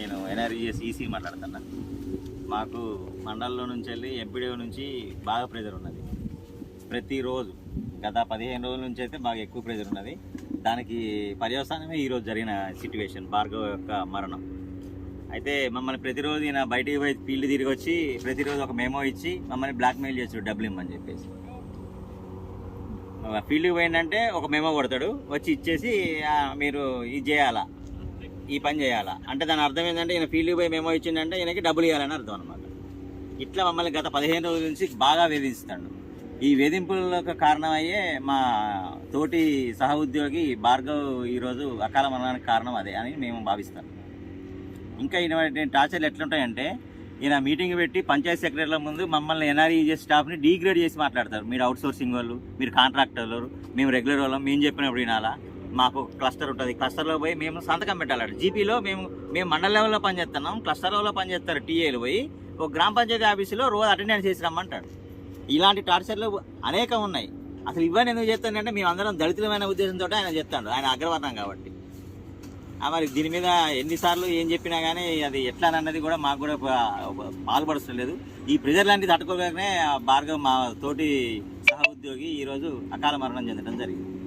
నేను NREGS EC మాట్లాడుతున్నా. మాకు మండలంలో నుంచి వెళ్ళి ఎంపీడీఓ నుంచి బాగా ప్రెజర్ ఉన్నది. ప్రతిరోజు గత పదిహేను రోజుల నుంచి అయితే బాగా ఎక్కువ ప్రెజర్ ఉన్నది. దానికి పర్యవసానమే ఈరోజు జరిగిన సిట్యువేషన్ భార్గవ్ యొక్క మరణం. అయితే మమ్మల్ని ప్రతిరోజు ఈయన బయటికి పోయి ఫీల్డ్ తిరిగి వచ్చి ప్రతిరోజు ఒక మెమో ఇచ్చి మమ్మల్ని బ్లాక్మెయిల్ చేస్తాడు డబ్బులు ఇమ్మని చెప్పేసి. ఫీల్డ్కి పోయిందంటే ఒక మెమో కొడతాడు వచ్చి ఇచ్చేసి మీరు ఇది చేయాలా? ఈ పని చేయాలా? అంటే దాని అర్థం ఏంటంటే ఈయన ఫీల్డ్కి పోయి మేమో ఇచ్చిందంటే ఈయనకి డబ్బులు ఇవ్వాలని అర్థం అనమాట ఇట్లా మమ్మల్ని గత పదిహేను రోజుల నుంచి బాగా వేధిస్తాడు. ఈ వేధింపులకు కారణమయ్యే మా తోటి సహ ఉద్యోగి భార్గవ్ ఈరోజు అకాల మరణానికి కారణం అదే అని మేము భావిస్తాం. ఇంకా ఈయన టార్చర్లు ఎట్లుంటాయంటే ఈయన మీటింగ్ పెట్టి పంచాయతీ సెక్రటరీల ముందు మమ్మల్ని ఎన్ఆర్ఈజే స్టాఫ్ని డీగ్రేడ్ చేసి మాట్లాడతారు. మీరు అవుట్ సోర్సింగ్ వాళ్ళు మీరు కాంట్రాక్టర్లు మేము రెగ్యులర్ వాళ్ళం మేము చెప్పినప్పుడు వినాలా? మాకు క్లస్టర్ ఉంటుంది. క్లస్టర్లో పోయి మేము సంతకం పెట్టాలి జీపీలో మేము మేము మండల లెవెల్లో పనిచేస్తున్నాం క్లస్టర్ లెవెల్లో పనిచేస్తారు టీఏలు పోయి. ఒక గ్రామ పంచాయతీ ఆఫీసులో రోజు అటెండెన్స్ చేసి రమ్మంటాడు ఇలాంటి టార్చర్లు అనేకం ఉన్నాయి. అసలు ఇవన్నీ ఎందుకు చేస్తానంటే మేము అందరం దళితులమైన ఉద్దేశంతో ఆయన చెప్తాడు ఆయన అగ్రవర్ణం కాబట్టి. మరి దీని మీద ఎన్నిసార్లు ఏం చెప్పినా కానీ అది ఎట్లా అన్నది కూడా మాకు కూడా పాల్పడలేదు ఈ ప్రెజర్ లాంటిది తట్టుకోగానే ఆ భార్గవ్ మా తోటి సహ ఉద్యోగి ఈరోజు అకాల మరణం చెందడం జరిగింది.